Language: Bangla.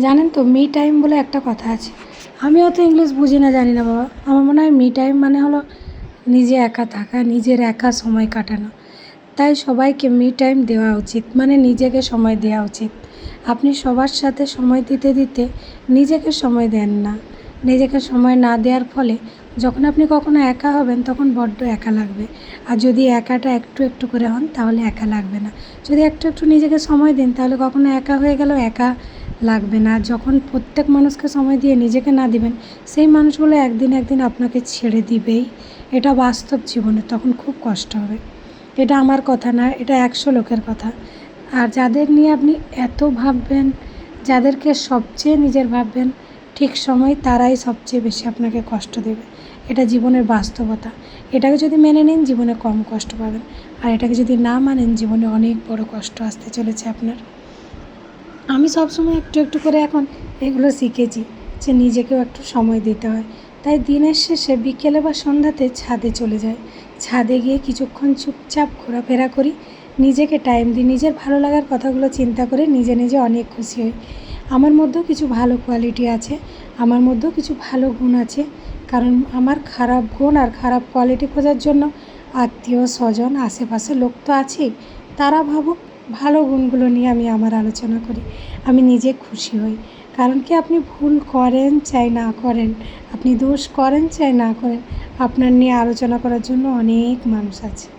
জানেন তো মি টাইম বলে একটা কথা আছে। আমি অত ইংলিশ বুঝি না, জানি না বাবা। আমার মনে হয় মি টাইম মানে হলো নিজে একা থাকা, নিজের একা সময় কাটানো। তাই সবাইকে মি টাইম দেওয়া উচিত মানে নিজেকে সময় দেওয়া উচিত। আপনি সবার সাথে সময় দিতে দিতে নিজেকে সময় দেন না। নিজেকে সময় না দেওয়ার ফলে যখন আপনি কখনো একা হবেন, তখন বড্ড একা লাগবে। আর যদি একাটা একটু একটু করে হন, তাহলে একা লাগবে না। যদি একটু একটু নিজেকে সময় দিন, তাহলে কখনো একা হয়ে গেলেও একা লাগবে না। যখন প্রত্যেক মানুষকে সময় দিয়ে নিজেকে না দিবেন, সেই মানুষগুলো একদিন একদিন আপনাকে ছেড়ে দিবেই। এটা বাস্তব জীবনে তখন খুব কষ্ট হবে। এটা আমার কথা না, এটা একশো লোকের কথা। আর যাদের নিয়ে আপনি এত ভাববেন, যাদেরকে সবচেয়ে নিজের ভাববেন, ঠিক সময় তারাই সবচেয়ে বেশি আপনাকে কষ্ট দেবে। এটা জীবনের বাস্তবতা। এটাকে যদি মেনে নিন, জীবনে কম কষ্ট পাবেন। আর এটাকে যদি না মানেন, জীবনে অনেক বড় কষ্ট আসতে চলেছে আপনার। আমি সবসময় একটু একটু করে এখন এগুলো শিখেছি যে নিজেকেও একটু সময় দিতে হয়। তাই দিনের শেষে বিকেলে বা সন্ধ্যাতে ছাদে চলে যাই। ছাদে গিয়ে কিছুক্ষণ চুপচাপ ঘোরাফেরা করি। নিজেকে টাইম দিই, নিজের ভালো লাগার কথাগুলো চিন্তা করে নিজে নিজে অনেক খুশি হই। আমার মধ্যেও কিছু ভালো কোয়ালিটি আছে, আমার মধ্যেও কিছু ভালো গুণ আছে। কারণ আমার খারাপ গুণ আর খারাপ কোয়ালিটি খোঁজার জন্য আত্মীয় স্বজন, আশেপাশে লোক তো আছেই। তারা ভাবুক ভালো গুণগুলো নিয়ে আমি আমার আলোচনা করি। আমি নিজে খুশি হই। কারণ কি আপনি ভুল করেন চাই না করেন। আপনি দোষ করেন চাই না করেন। আপনার নিয়ে আলোচনা করার জন্য অনেক মানুষ আছে।